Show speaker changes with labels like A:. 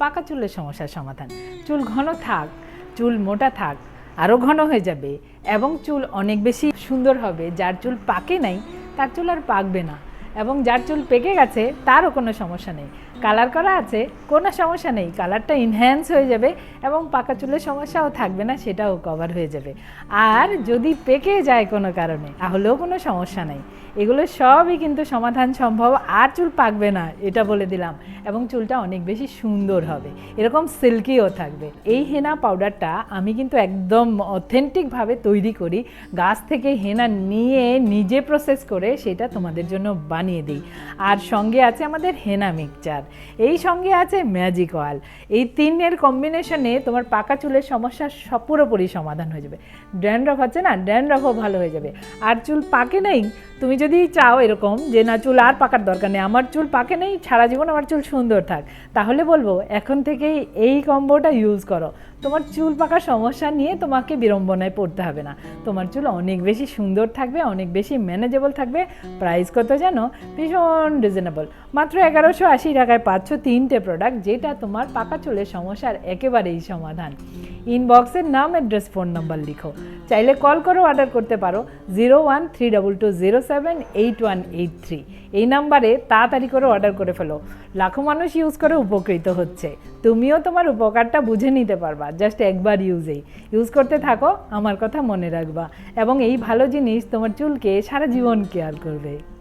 A: পাকা চুলের সমস্যার সমাধান। চুল ঘন থাক, চুল মোটা থাক আরও ঘন হয়ে যাবে এবং চুল অনেক বেশি সুন্দর হবে। যার চুল পাকে নাই, তার চুল আর পাকবে না। এবং যার চুল পেকে গেছে, তারও কোনো সমস্যা নেই। কালার করা আছে, কোনো সমস্যা নেই। কালারটা ইনহ্যান্স হয়ে যাবে এবং পাকা চুলের সমস্যাও থাকবে না, সেটাও কভার হয়ে যাবে। আর যদি পেকে যায় কোনো কারণে, তাহলেও কোনো সমস্যা নেই। এগুলো সবই কিন্তু সমাধান সম্ভব, আর চুল পাকবে না, এটা বলে দিলাম। এবং চুলটা অনেক বেশি সুন্দর হবে। এরকম সিল্কিও থাকবে। এই হেনা পাউডারটা আমি কিন্তু একদম অথেন্টিকভাবে তৈরি করি। গাছ থেকে হেনা নিয়ে নিজে প্রসেস করে সেটা তোমাদের জন্য বানিয়ে দিই। আর সঙ্গে আছে আমাদের হেনা মিক্সচার। এই সঙ্গে আছে ম্যাজিক অয়েল। এই তিনের কম্বিনেশনে তোমার পাকা চুলের সমস্যার পুরোপুরি সমাধান হয়ে যাবে। ড্যান্ড্রফ আছে না? ড্যান্ড্রফও ভালো হয়ে যাবে। আর চুল পাকে নেই তুমি যদি চাও এরকম যে, না, চুল আর পাকার দরকার নেই, আমার চুল পাকে নেই, সারা জীবন আমার চুল সুন্দর থাক, তাহলে বলব, এখন থেকেই এই কম্বোটা ইউজ করো। তোমার চুল পাকার সমস্যা নিয়ে তোমাকে বিড়ম্বনায় পড়তে হবে না। তোমার চুল অনেক বেশি সুন্দর থাকবে, অনেক বেশি ম্যানেজেবল থাকবে প্রাইস কত জানো ভীষণ রিজনেবল মাত্র এগারোশো আশি টাকায় পাচ্ছ তিনটে প্রোডাক্ট যেটা তোমার পাকা চুলের সমস্যার একেবারেই সমাধান। ইনবক্সের নাম, অ্যাড্রেস, ফোন নাম্বার লিখো। চাইলে কল করো, অর্ডার করতে পারো। Zero one three double two zero seven eight one eight three. এই নাম্বারে তাড়াতাড়ি করে অর্ডার করে ফেলো। লাখো মানুষ ইউজ করে উপকৃত হচ্ছে। তুমিও তোমার উপকারটা বুঝে নিতে পারবা। জাস্ট একবার ইউজেই ইউজ করতে থাকো, আমার কথা মনে রাখবা। এবং এই ভালো জিনিস তোমার চুলকে, সারা জীবন কেয়ার করবে।